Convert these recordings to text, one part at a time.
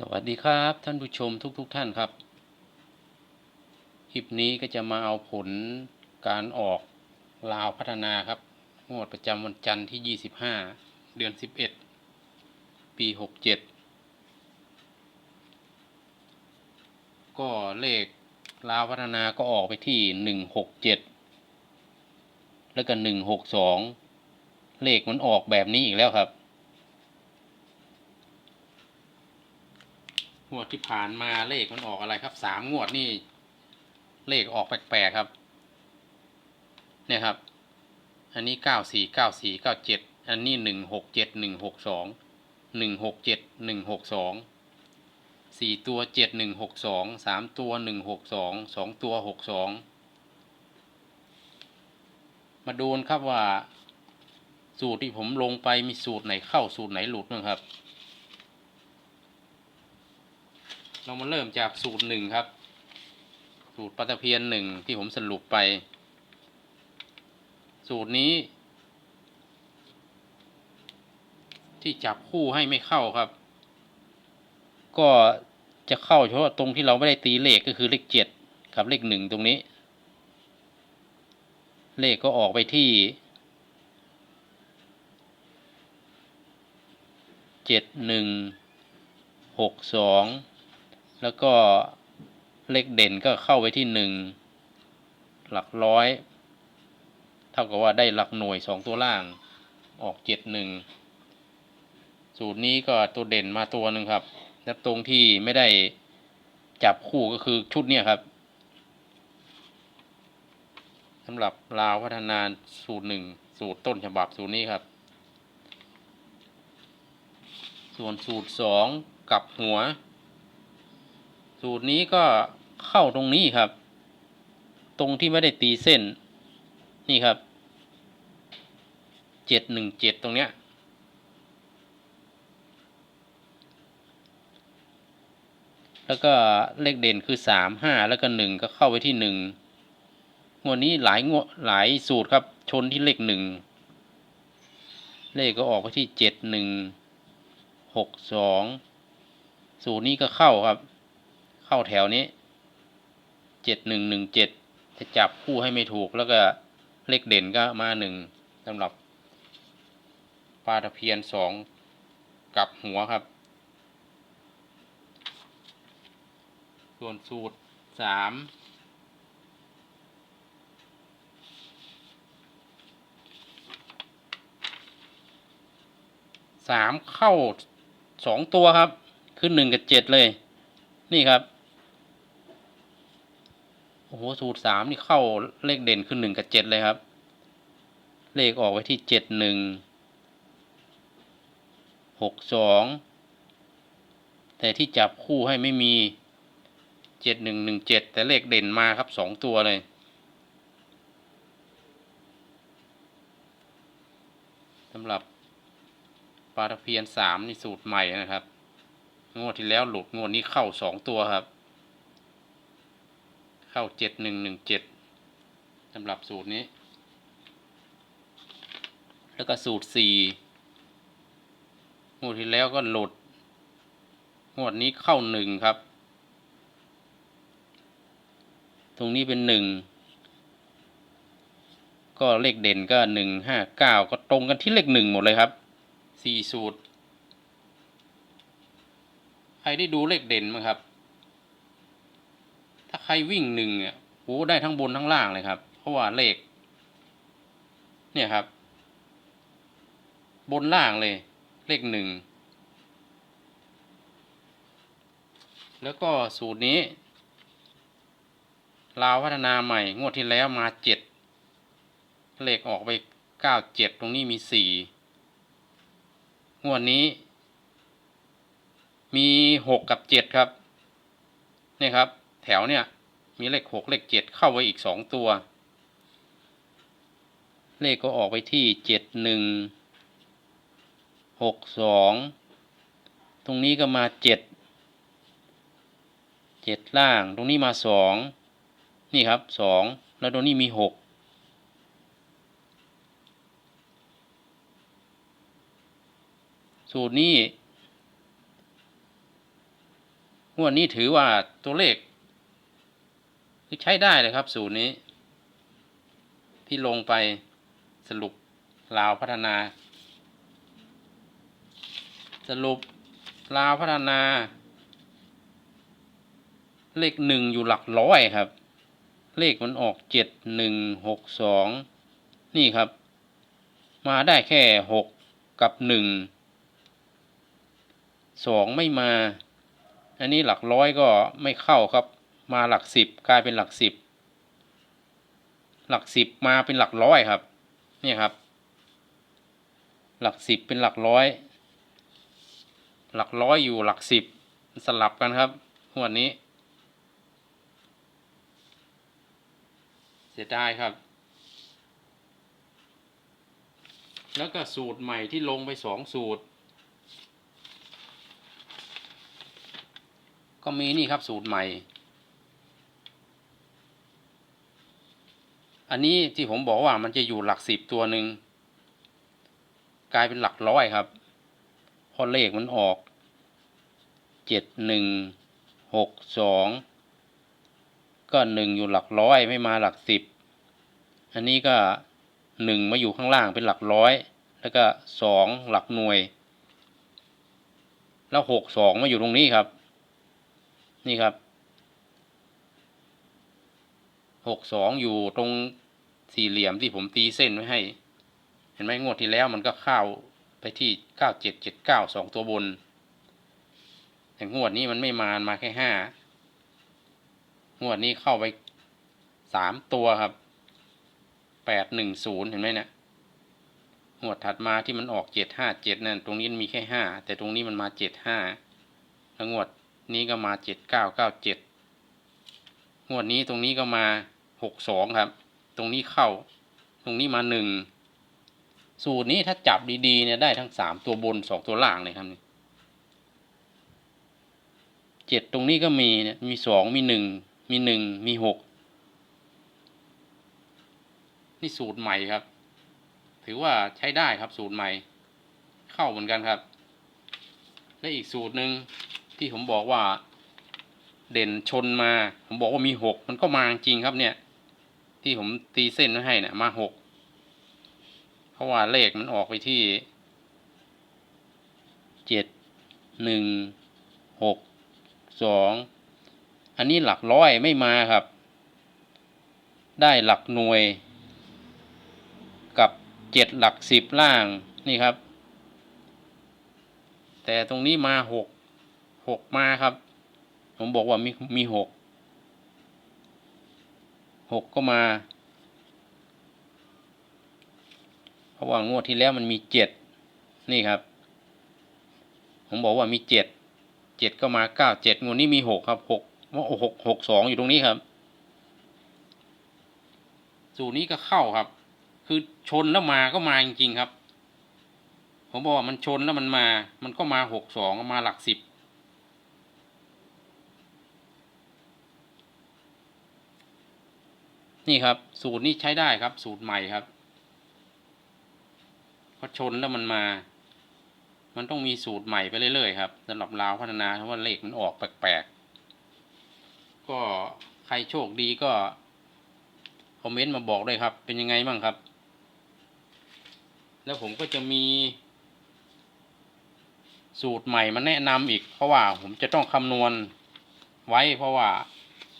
สวัสดีครับท่านผู้ชมทุกๆทท่านครับ คลิปนี้ก็จะมาเอาผลการออกลาวพัฒนาครับงวดประจำวันจันทร์ที่ 25 เดือน 11 ปี 67 ก็เลขลาวพัฒนาก็ออกไปที่ 167 แล้วก็ 162 เลขมันออกแบบนี้อีกแล้วครับ งวดที่ผ่านมาเลขมันออกอะไรครับสามงวดนี่ เลขออกแปลกๆครับ เนี่ยครับ อันนี้เก้าสี่เก้าสี่เก้าเจ็ดอันนี้หนึ่งหกเจ็ดหนึ่งหกสองหนึ่งหกเจ็ดหนึ่งหกสองสี่ตัวเจ็ดหนึ่งหกสองสามตัวหนึ่งหกสองสองตัวหกสองมาดูนครับว่า สูตรที่ผมลงไปมีสูตรไหนเข้าสูตรไหนหลุดบ้างครับ เรามาเริ่มจากสูตรหนึ่งครับ สูตรปลาตะเพียนหนึ่งที่ผมสรุปไป สูตรนี้ ที่จับคู่ให้ไม่เข้าครับ ก็จะเข้าเฉพาะตรงที่เราไม่ได้ตีเลขก็คือเลขเจ็ดกับเลขหนึ่งตรงนี้ เลขก็ออกไปที่เจ็ดหนึ่งหกสอง แล้วก็เลขเด่นก็เข้าไปที่หนึ่งหลักร้อย เท่ากับว่าได้หลักหน่วยสองตัวล่างออกเจ็ดหนึ่งสูตรนี้ก็ตัวเด่นมาตัวหนึ่งครับ แล้วตรงที่ไม่ได้จับคู่ก็คือชุดเนี้ยครับสำหรับลาวพัฒนาสูตรหนึ่งสูตรต้นฉบับสูตรนี้ครับ ส่วนสูตรสองกับหัว สูตรนี้ก็เข้าตรงนี้ครับ ตรงที่ไม่ได้ตีเส้น นี่ครับเจ็ดหนึ่งเจ็ดตรงเนี้ยแล้วก็เลขเด่นคือสามห้าแล้วก็หนึ่งก็เข้าไปที่หนึ่งงวดนี้หลายงวดหลายสูตรครับ ชนที่เลขหนึ่งเลขก็ออกไปที่เจ็ดหนึ่งหกสองสูตรนี้ก็เข้าครับ เข้าแถวนี้เจ็ดหนึ่งหนึ่งเจ็ดจะจับคู่ให้ไม่ถูกแล้วก็เลขเด่นก็มาหนึ่งสำหรับปลาตะเพียนสองกับหัวครับ ส่วนสูตรสามสามเข้าสองตัวครับขึ้นหนึ่งกับเจ็ดเลย นี่ครับ โอ้โหสูตรสามนี่เข้าเลขเด่นขึ้นหนึ่งกับเจ็ดเลยครับ เลขออกไว้ที่เจ็ดหนึ่งหกสองแต่ที่จับคู่ให้ไม่มีเจ็ดหนึ่งหนึ่งเจ็ดแต่เลขเด่นมาครับสองตัวเลยสำหรับปลาตะเพียนสามนี่สูตรใหม่นะครับ งวดที่แล้วหลุดงวดนี้เข้าสองตัวครับ เข้าเจ็ดหนึ่งหนึ่งเจ็ดสำหรับสูตรนี้ แล้วก็สูตรสี่งวดที่แล้วก็หลุดงวดนี้เข้าหนึ่งครับ ตรงนี้เป็นหนึ่งก็เลขเด่นก็หนึ่งห้าเก้าก็ตรงกันที่เลขหนึ่งหมดเลยครับสี่สูตร ใครได้ดูเลขเด่นมั้งครับ ครวิ่งหนึ่งเนี่ยโอ้ได้ทั้งบนทั้งล่างเลยครับ เพราะว่าเลข เนี่ยครับ บนล่างเลย เลขหนึ่งแล้วก็สูตรนี้ลาวพัฒนาใหม่ งวดที่แล้วมาเจ็ดเลขออกไปเก้าเจ็ดตรงนี้มีสี่งวดนี้ มีหกกับเจ็ดครับ นี่ครับ แถวเนี่ย มีเลขหกเลขเจ็ดเข้าไว้อีกสองตัว เลขก็ออกไปที่เจ็ดหนึ่งหกสองตรงนี้ก็มาเจ็ดเจ็ดล่าง ตรงนี้มาสองนี่ครับสองแล้วตรงนี้มีหกสูตรนี้งวดนี้ถือว่าตัวเลข คือใช้ได้เลยครับ สูตรนี้ ที่ลงไปสรุปลาวพัฒนา สรุปลาวพัฒนา เลขหนึ่งอยู่หลักร้อยครับ เลขมันออกเจ็ดหนึ่งหกสองนี่ครับ มาได้แค่หกกับหนึ่งสองไม่มา อันนี้หลักร้อยก็ไม่เข้าครับ มาหลักสิบกลายเป็นหลักสิบ หลักสิบมาเป็นหลักร้อยครับ นี่ครับ หลักสิบเป็นหลักร้อย หลักร้อยอยู่หลักสิบสลับกันครับหัวนี้เสียดายครับ แล้วก็สูตรใหม่ที่ลงไปสองสูตร ก็มีนี่ครับสูตรใหม่ อันนี้ที่ผมบอกว่ามันจะอยู่หลักสิบตัวหนึ่งกลายเป็นหลักร้อยครับเพราะเลขมันออกเจ็ดหนึ่งหกสองก็หนึ่งอยู่หลักร้อยไม่มาหลักสิบอันนี้ก็หนึ่งมาอยู่ข้างล่างเป็นหลักร้อย แล้วก็สองหลักหน่วย แล้วหกสองมาอยู่ตรงนี้ครับ นี่ครับ หกสองอยู่ตรงสี่เหลี่ยมที่ผมตีเส้นไว้ให้ เห็นไหมงวดที่แล้วมันก็เข้าไปที่เก้าเจ็ดเจ็ดเก้าสองตัวบน แต่งวดนี้มันไม่มามาแค่ห้างวดนี้เข้าไปสามตัวครับแปดหนึ่งศูนย์เห็นไหมเนี่ยงวดถัดมาที่มันออกเจ็ดห้าเจ็ดนั่นตรงนี้มันมีแค่ห้าแต่ตรงนี้มันมาเจ็ดห้าแล้วงวดนี้ก็มาเจ็ดเก้าเก้าเจ็ดงวดนี้ตรงนี้ก็มา หกสองครับ ตรงนี้เข้า ตรงนี้มาหนึ่งสูตรนี้ถ้าจับดีๆเนี่ยได้ทั้งสามตัวบนสองตัวล่างเลยครับนี่เจ็ดตรงนี้ก็มีเนี่ยมีสองมีหนึ่งมีหนึ่งมีหกนี่สูตรใหม่ครับ ถือว่าใช้ได้ครับสูตรใหม่ เข้าเหมือนกันครับ และอีกสูตรหนึ่งที่ผมบอกว่า เด่นชนมา ผมบอกว่ามีหกมันก็มาจริงครับเนี่ย ที่ผมตีเส้นไว้ให้เนี่ยมาหกเพราะว่าเลขมันออกไปที่เจ็ดหนึ่งหกสองอันนี้หลักร้อยไม่มาครับ ได้หลักหน่วย กับเจ็ดหลักสิบล่างนี่ครับ แต่ตรงนี้มาหกหกมาครับ ผมบอกว่ามีมีหก หกก็มา เพราะว่างวดที่แล้วมันมีเจ็ดนี่ครับ ผมบอกว่ามีเจ็ดเจ็ดก็มาเก้าเจ็ดงวดนี้มีหกครับหกว่าหกหกสองอยู่ตรงนี้ครับ สูตรนี้ก็เข้าครับ คือชนแล้วมาก็มาจริงๆครับ ผมบอกว่ามันชนแล้วมันมา มันก็มาหกสองมาหลักสิบ นี่ครับ สูตรนี้ใช้ได้ครับ สูตรใหม่ครับพอชนแล้วมันมา มันต้องมีสูตรใหม่ไปเรื่อยๆครับสำหรับลาวพัฒนาเพราะว่าเลขมันออกแปลกๆ ก็ใครโชคดีก็คอมเมนต์มาบอกด้วยครับ เป็นยังไงบ้างครับ แล้วผมก็จะมี สูตรใหม่มาแนะนำอีก เพราะว่าผมจะต้องคำนวณไว้เพราะว่า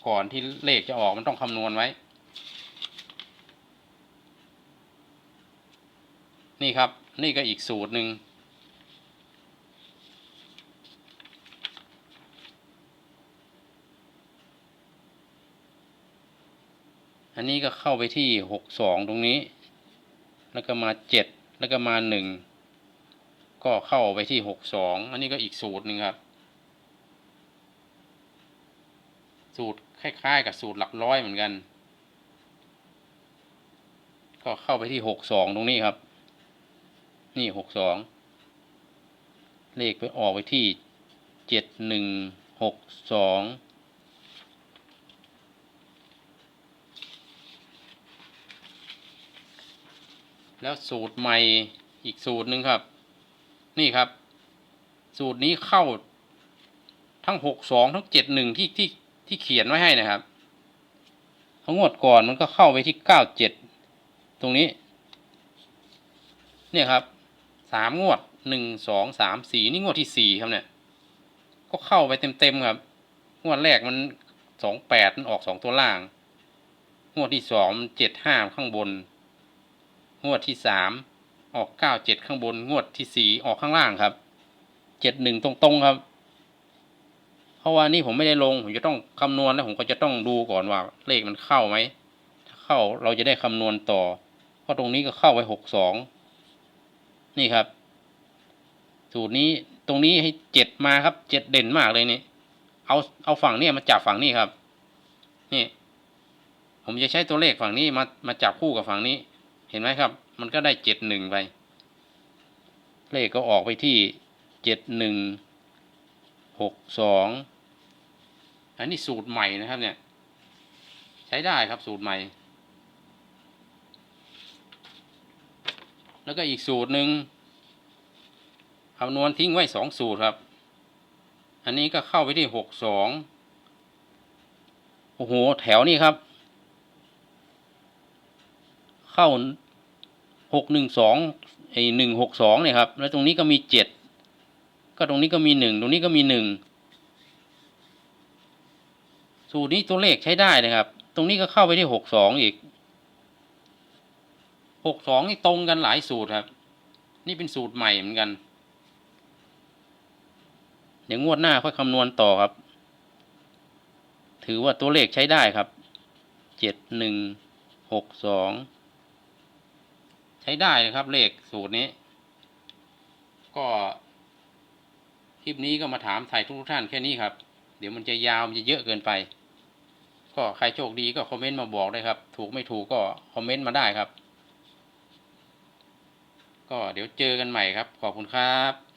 ก่อนที่เลขจะออกมันต้องคำนวณไว้ นี่ครับ นี่ก็อีกสูตรหนึ่งอันนี้ก็เข้าไปที่หกสองตรงนี้ แล้วก็มาเจ็ดแล้วก็มาหนึ่งก็เข้าไปที่หกสองอันนี้ก็อีกสูตรหนึ่งครับ สูตรคล้ายๆ กับสูตรหลักร้อยเหมือนกัน ก็เข้าไปที่หกสองตรงนี้ครับ นี่หกสองเลขไปออกไปที่เจ็ดหนึ่งหกสองแล้วสูตรใหม่อีกสูตรหนึ่งครับ นี่ครับ สูตรนี้เข้าทั้งหกสองทั้งเจ็ดหนึ่งที่ที่ที่เขียนไว้ให้นะครับทั้งงวดก่อนมันก็เข้าไปที่เก้าเจ็ดตรงนี้ เนี่ยครับ สามงวดหนึ่งสองสามสี่นี่งวดที่สี่ครับเนี่ย ก็เข้าไปเต็มๆครับ งวดแรกมันสองแปดมันออกสองตัวล่าง งวดที่สองเจ็ดห้าข้างบน งวดที่สามออกเก้าเจ็ดข้างบน งวดที่สี่ออกข้างล่างครับเจ็ดหนึ่งตรงๆครับ เพราะว่านี่ผมไม่ได้ลง ผมจะต้องคำนวณแล้วผมก็จะต้องดูก่อนว่า เลขมันเข้าไหมถ้าเข้าเราจะได้คำนวณต่อ เพราะตรงนี้ก็เข้าไว้หกสอง นี่ครับ สูตรนี้ตรงนี้ให้เจ็ดมาครับเจ็ดเด่นมากเลยนี่เอาเอาฝั่งนี้มาจับฝั่งนี้ครับ นี่ ผมจะใช้ตัวเลขฝั่งนี้มามาจับคู่กับฝั่งนี้ เห็นไหมครับ มันก็ได้เจ็ดหนึ่งไป เลขก็ออกไปที่เจ็ดหนึ่งหกสองอันนี้สูตรใหม่นะครับเนี่ย ใช้ได้ครับสูตรใหม่ แล้วก็อีกสูตรหนึ่งคำนวณทิ้งไว้สองสูตรครับ อันนี้ก็เข้าไปที่หกสองโอ้โห แถวนี้ครับ เข้าหกหนึ่งสองไอหนึ่งหกสองเนี่ยครับ แล้วตรงนี้ก็มีเจ็ดก็ตรงนี้ก็มีหนึ่งตรงนี้ก็มีหนึ่งสูตรนี้ตัวเลขใช้ได้นะครับ ตรงนี้ก็เข้าไปที่หกสองอีก กสองนี่ตรงกันหลายสูตรครับ นี่เป็นสูตรใหม่เหมือนกัน เดี๋ยวงวดหน้าค่อยคำนวณต่อครับ ถือว่าตัวเลขใช้ได้ครับ เจ็ดหนึ่งหกสอง ใช้ได้นะครับ เลขสูตรนี้ ก็คลิปนี้ก็มาถามถ่ายทุกท่านแค่นี้ครับ เดี๋ยวมันจะยาวมันจะเยอะเกินไป ก็ใครโชคดีก็คอมเมนต์มาบอกได้ครับ ถูกไม่ถูกก็คอมเมนต์มาได้ครับ ก็เดี๋ยวเจอกันใหม่ครับ ขอบคุณครับ